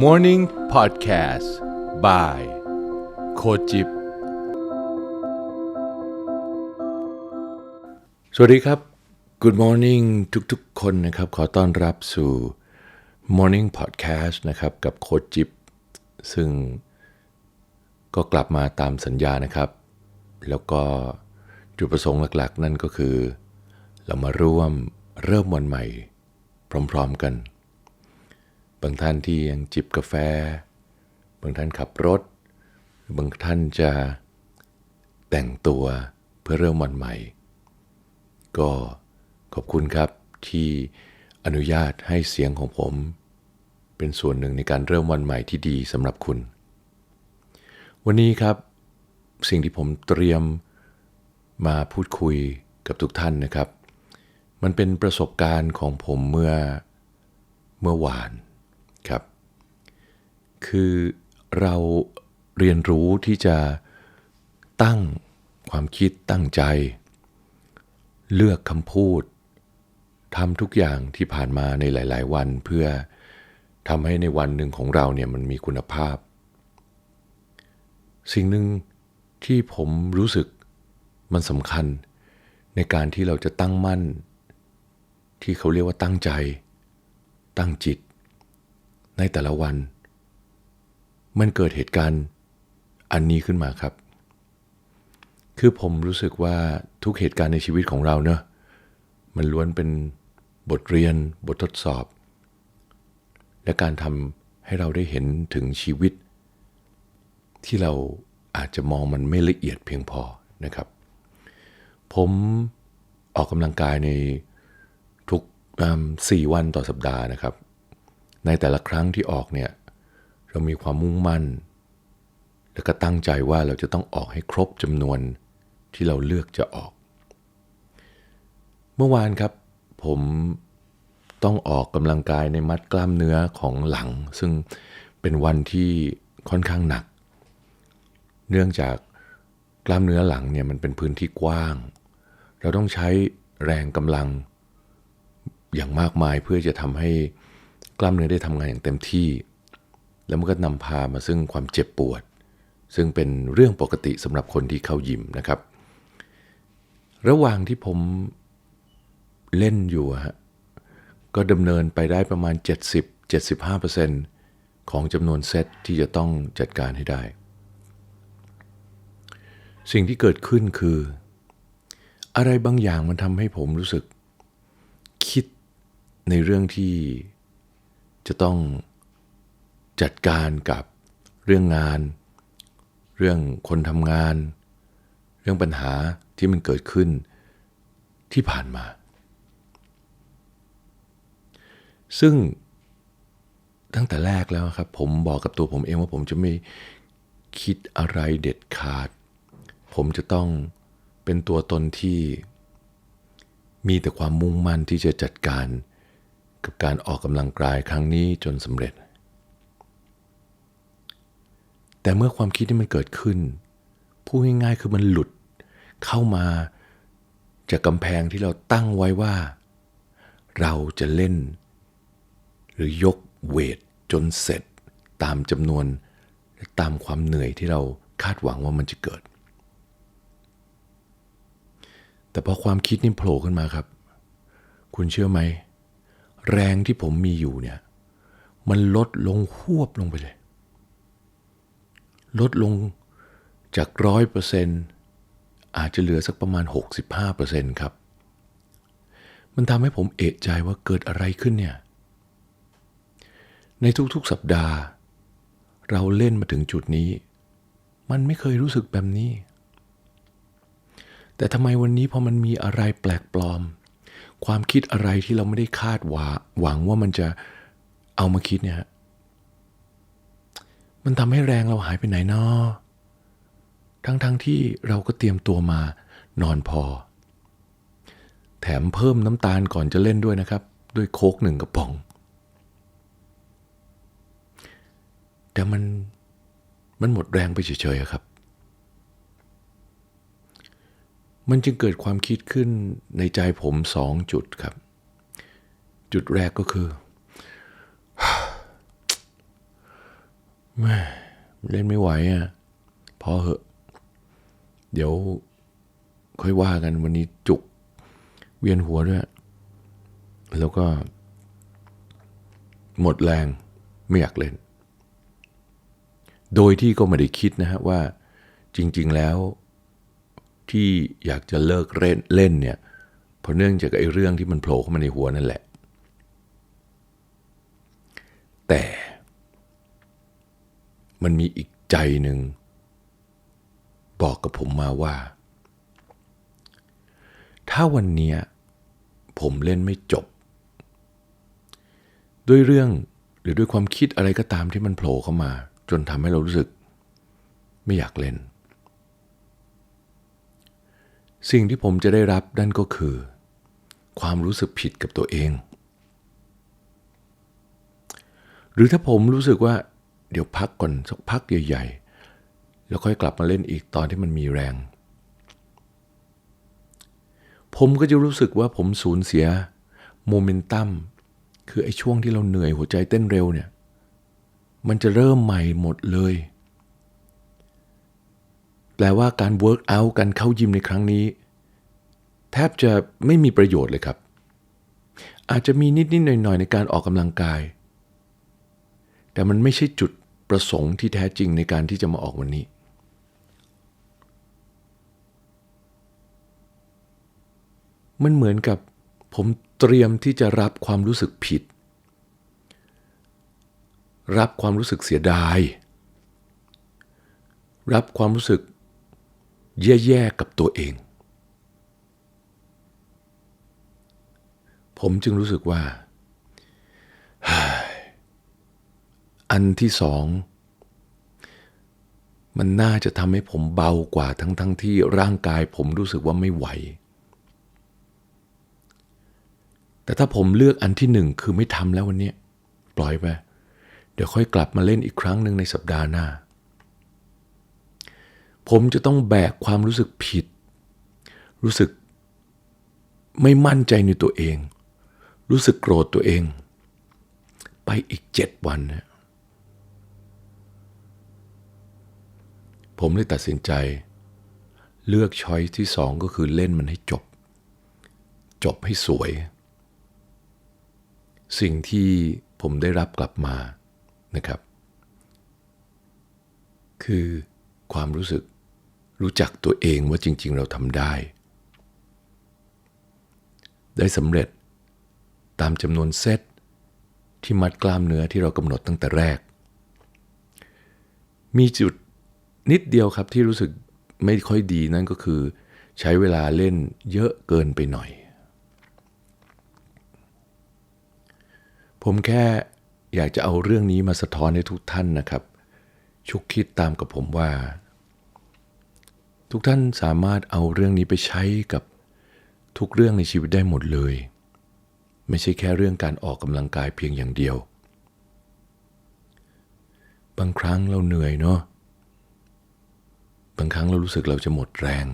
Morning Podcast by โคจิบ สวัสดีครับ Good morning ทุกๆ คนนะครับ ขอต้อนรับสู่ Morning Podcast นะครับ กับโคจิบ ซึ่งก็กลับมาตามสัญญานะครับ แล้วก็จุดประสงค์หลักๆ นั่นก็คือ เรามาร่วมเริ่มวันใหม่ พร้อมๆกัน บางท่านที่ยังจิบกาแฟ บางท่านขับรถ บางท่านจะแต่งตัวเพื่อเริ่มวันใหม่ ก็ขอบคุณครับที่อนุญาตให้เสียงของผม เป็นส่วนหนึ่งในการเริ่มวันใหม่ที่ดีสำหรับคุณ วันนี้ครับ สิ่งที่ผมเตรียมมาพูดคุยกับทุกท่านนะครับ มันเป็นประสบการณ์ของผมเมื่อเมื่อวาน ครับ คือเราเรียนรู้ที่จะตั้งความคิดตั้งใจ เลือกคำพูดทำทุกอย่างที่ผ่านมาในหลาย ๆ วันเพื่อทำให้ในวันหนึ่งของเราเนี่ยมันมีคุณภาพ สิ่งหนึ่งที่ผมรู้สึกมันสำคัญในการที่เราจะตั้งมั่น ที่เขาเรียกว่าตั้งใจ ตั้งจิต ในแต่ละวัน มันเกิดเหตุการณ์อันนี้ขึ้นมาครับ คือผมรู้สึกว่าทุกเหตุการณ์ในชีวิตของเราเนอะมันล้วนเป็นบทเรียน บททดสอบ และการทำให้เราได้เห็นถึงชีวิต ที่เราอาจจะมองมันไม่ละเอียดเพียงพอนะครับ ผมออกกำลังกายในทุกสี่วันต่อสัปดาห์นะครับ ในแต่ละครั้งที่ออกเนี่ยเรามีความมุ่งมั่น และก็ตั้งใจว่าเราจะต้องออกให้ครบจำนวนที่เราเลือกจะออก เมื่อวานครับ ผมต้องออกกำลังกายในมัดกล้ามเนื้อของหลัง ซึ่งเป็นวันที่ค่อนข้างหนัก เนื่องจากกล้ามเนื้อหลังเนี่ยมันเป็นพื้นที่กว้าง เราต้องใช้แรงกำลังอย่างมากมายเพื่อจะทำให้ กล้ามเนื้อได้ทำงานอย่างเต็มที่ แล้วมันก็นำพามาซึ่งความเจ็บปวด ซึ่งเป็นเรื่องปกติสำหรับคนที่เข้ายิมนะครับ ระหว่างที่ผมเล่นอยู่ฮะก็ดำเนินไปได้ประมาณ 70-75%ของจำนวนเซตที่จะต้องจัดการให้ได้ สิ่งที่เกิดขึ้นคือ อะไรบางอย่างมันทำให้ผมรู้สึกคิดในเรื่องที่ จะต้องจัดการกับเรื่องงาน เรื่องคนทำงาน เรื่องปัญหาที่มันเกิดขึ้นที่ผ่านมา ซึ่งตั้งแต่แรกแล้วครับ ผมบอกกับตัวผมเองว่าผมจะไม่คิดอะไรเด็ดขาด ผมจะต้องเป็นตัวตนที่มีแต่ความมุ่งมั่นที่จะจัดการ กับการออกกำลังกายครั้งนี้จนสำเร็จ แต่เมื่อความคิดที่มันเกิดขึ้นพูดง่ายๆคือมันหลุดเข้ามาจากกำแพงที่เราตั้งไว้ว่า เราจะเล่น หรือยกเวทจนเสร็จตามจำนวนและตามความเหนื่อยที่เราคาดหวังว่ามันจะเกิด แต่พอความคิดนี่โผล่ขึ้นมาครับ คุณเชื่อไหม แรงที่ผมมีอยู่เนี่ย มันลดลงหวบลงไปเลย ลดลงจากร้อยเปอร์เซ็นต์อาจจะเหลือสักประมาณ 65%ครับ มันทำให้ผมเอะใจว่าเกิดอะไรขึ้นเนี่ย ในทุกๆสัปดาห์ เราเล่นมาถึงจุดนี้ มันไม่เคยรู้สึกแบบนี้ แต่ทำไมวันนี้พอมันมีอะไรแปลกปลอม ความคิดอะไรที่เราไม่ได้คาดหวังหวังว่ามันจะเอามาคิดเนี่ย มันทำให้แรงเราหายไปไหนเนาะทั้งๆทที่เราก็เตรียมตัวมานอนพอ แถมเพิ่มน้ำตาลก่อนจะเล่นด้วยนะครับ ด้วยโคกหนึ่งกระป๋อง แต่มันมันหมดแรงไปเฉยๆครับ มันจึงเกิดความคิดขึ้นในใจผมสองจุดครับ จุดแรกก็คือแม่เล่นไม่ไหวอะพอเหอะ เดี๋ยวค่อยว่ากันวันนี้จุก เวียนหัวด้วย แล้วก็ หมดแรงไม่อยากเล่น โดยที่ก็ไม่ได้คิดนะฮะว่า จริง ๆ แล้ว ที่อยากจะเลิกเล่นเล่นเนี่ยเพราะเนื่องจากไอ้เรื่องที่มันโผล่เข้ามาในหัวนั่นแหละ แต่มันมีอีกใจหนึ่ง บอกกับผมมาว่า ถ้าวันเนี้ยผมเล่นไม่จบ ด้วยเรื่องหรือด้วยความคิดอะไรก็ตามที่มันโผล่เข้ามา จนทำให้เรารู้สึก ไม่อยากเล่น สิ่งที่ผมจะได้รับนั่นก็คือ ความรู้สึกผิดกับตัวเอง หรือถ้าผมรู้สึกว่า เดี๋ยวพักก่อนสักพักใหญ่ๆ แล้วค่อยกลับมาเล่นอีกตอนที่มันมีแรง ผมก็จะรู้สึกว่าผมสูญเสียโมเมนตัมคือไอ้ช่วงที่เราเหนื่อยหัวใจเต้นเร็วเนี่ย มันจะเริ่มใหม่หมดเลย แปลว่าการเวิร์กอัลการเข้ายิมในครั้งนี้ แทบจะไม่มีประโยชน์เลยครับ อาจจะมีนิด ๆ หน่อย ๆ ในการออกกำลังกาย แต่มันไม่ใช่จุดประสงค์ที่แท้จริงในการที่จะมาออกวันนี้ มันเหมือนกับผมเตรียมที่จะรับความรู้สึกผิด รับความรู้สึกเสียดาย รับความรู้สึก แย่ๆกับตัวเอง ผมจึงรู้สึกว่า อันที่สอง มันน่าจะทำให้ผมเบากว่าทั้งทั้งที่ร่างกายผมรู้สึกว่าไม่ไหว แต่ถ้าผมเลือกอันที่หนึ่งคือไม่ทำแล้ววันนี้ ปล่อยไป เดี๋ยวค่อยกลับมาเล่นอีกครั้งหนึ่งในสัปดาห์หน้า ผมจะต้องแบกความรู้สึกผิด รู้สึกไม่มั่นใจในตัวเอง รู้สึกโกรธตัวเอง ไปอีกเจ็ดวันนะผมเลยตัดสินใจ เลือกช้อยที่สองก็คือเล่นมันให้จบ จบให้สวย สิ่งที่ผมได้รับกลับมานะครับ คือความรู้สึก รู้จักตัวเองว่าจริง ๆ เราทำได้ ได้สำเร็จตามจำนวนเซตที่มัดกล้ามเนื้อที่เรากำหนดตั้งแต่แรก มีจุดนิดเดียวครับที่รู้สึกไม่ค่อยดีนั่นก็คือ ใช้เวลาเล่นเยอะเกินไปหน่อย ผมแค่อยากจะเอาเรื่องนี้มาสะท้อนให้ทุกท่านนะครับ ชุกคิดตามกับผมว่า ทุกท่านสามารถเอาเรื่องนี้ไปใช้กับทุกเรื่องในชีวิตได้หมดเลย ไม่ใช่แค่เรื่องการออกกำลังกายเพียงอย่างเดียว บางครั้งเราเหนื่อยเนาะบางครั้งเรารู้สึกเราจะหมดแรง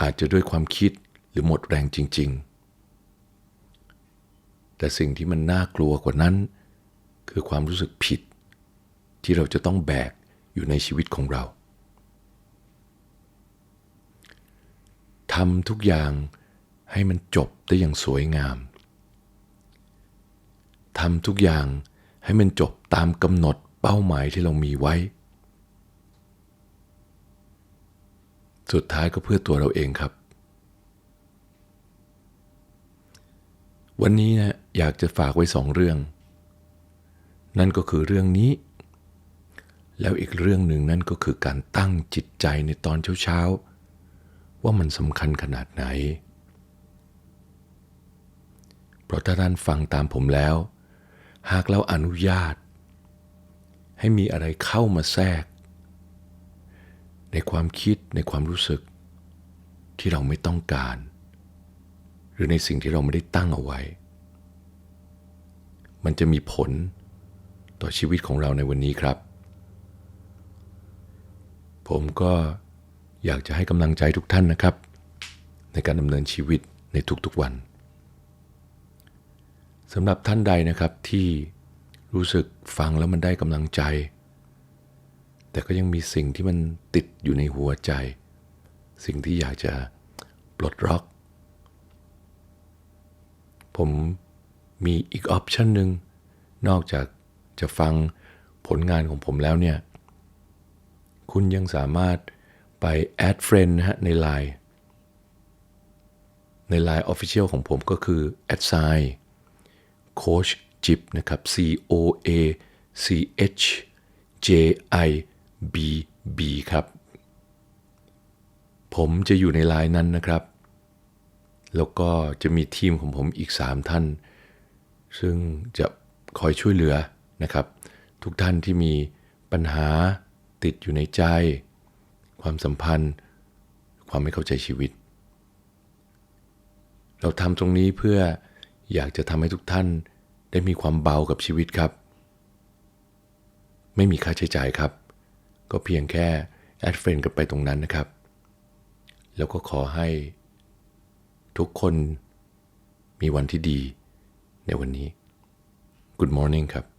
อาจจะด้วยความคิดหรือหมดแรงจริง ๆ แต่สิ่งที่มันน่ากลัวกว่านั้น คือความรู้สึกผิด ที่เราจะต้องแบกอยู่ในชีวิตของเรา ทำทุกอย่างให้มันจบได้อย่างสวยงามทำทุกอย่างให้มันจบตามกำหนดเป้าหมายที่เรามีไว้ สุดท้ายก็เพื่อตัวเราเองครับ วันนี้นะอยากจะฝากไว้สองเรื่อง นั่นก็คือเรื่องนี้ แล้วอีกเรื่องหนึ่งนั่นก็คือการตั้งจิตใจในตอนเช้าๆ ว่ามันสำคัญขนาดไหน เพราะถ้าท่านฟังตามผมแล้ว หากเราอนุญาต ให้มีอะไรเข้ามาแทรก ในความคิดในความรู้สึก ที่เราไม่ต้องการ หรือในสิ่งที่เราไม่ได้ตั้งเอาไว้ มันจะมีผลต่อชีวิตของเราในวันนี้ครับ ผมก็ อยากจะให้กำลังใจทุกท่านนะครับ ในการดำเนินชีวิตในทุกๆวันสำหรับท่านใดนะครับที่รู้สึกฟังแล้วมันได้กำลังใจ แต่ก็ยังมีสิ่งที่มันติดอยู่ในหัวใจ สิ่งที่อยากจะปลดล็อก ผมมีอีกออปชันหนึ่งนอกจากจะฟังผลงานของผมแล้วเนี่ย คุณยังสามารถ ไป add friend นะฮะใน Line ใน Line Official ของผมก็คือ a d s i g n Coach Jib นะครับ C O A C H J I B B ครับ ผมจะอยู่ในไลน์นั้นนะครับ แล้วก็จะมีทีมของผมอีก 3 ท่าน ซึ่งจะคอยช่วยเหลือนะครับ ทุกท่านที่มีปัญหาติดอยู่ในใจ ความสัมพันธ์ ความไม่เข้าใจชีวิต เราทำตรงนี้เพื่ออยากจะทำให้ทุกท่านได้มีความเบากับชีวิตครับ ไม่มีค่าใช้จ่ายครับ ก็เพียงแค่แอดเฟรนกันไปตรงนั้นนะครับ แล้วก็ขอให้ ทุกคนมีวันที่ดีในวันนี้ Good morning ครับ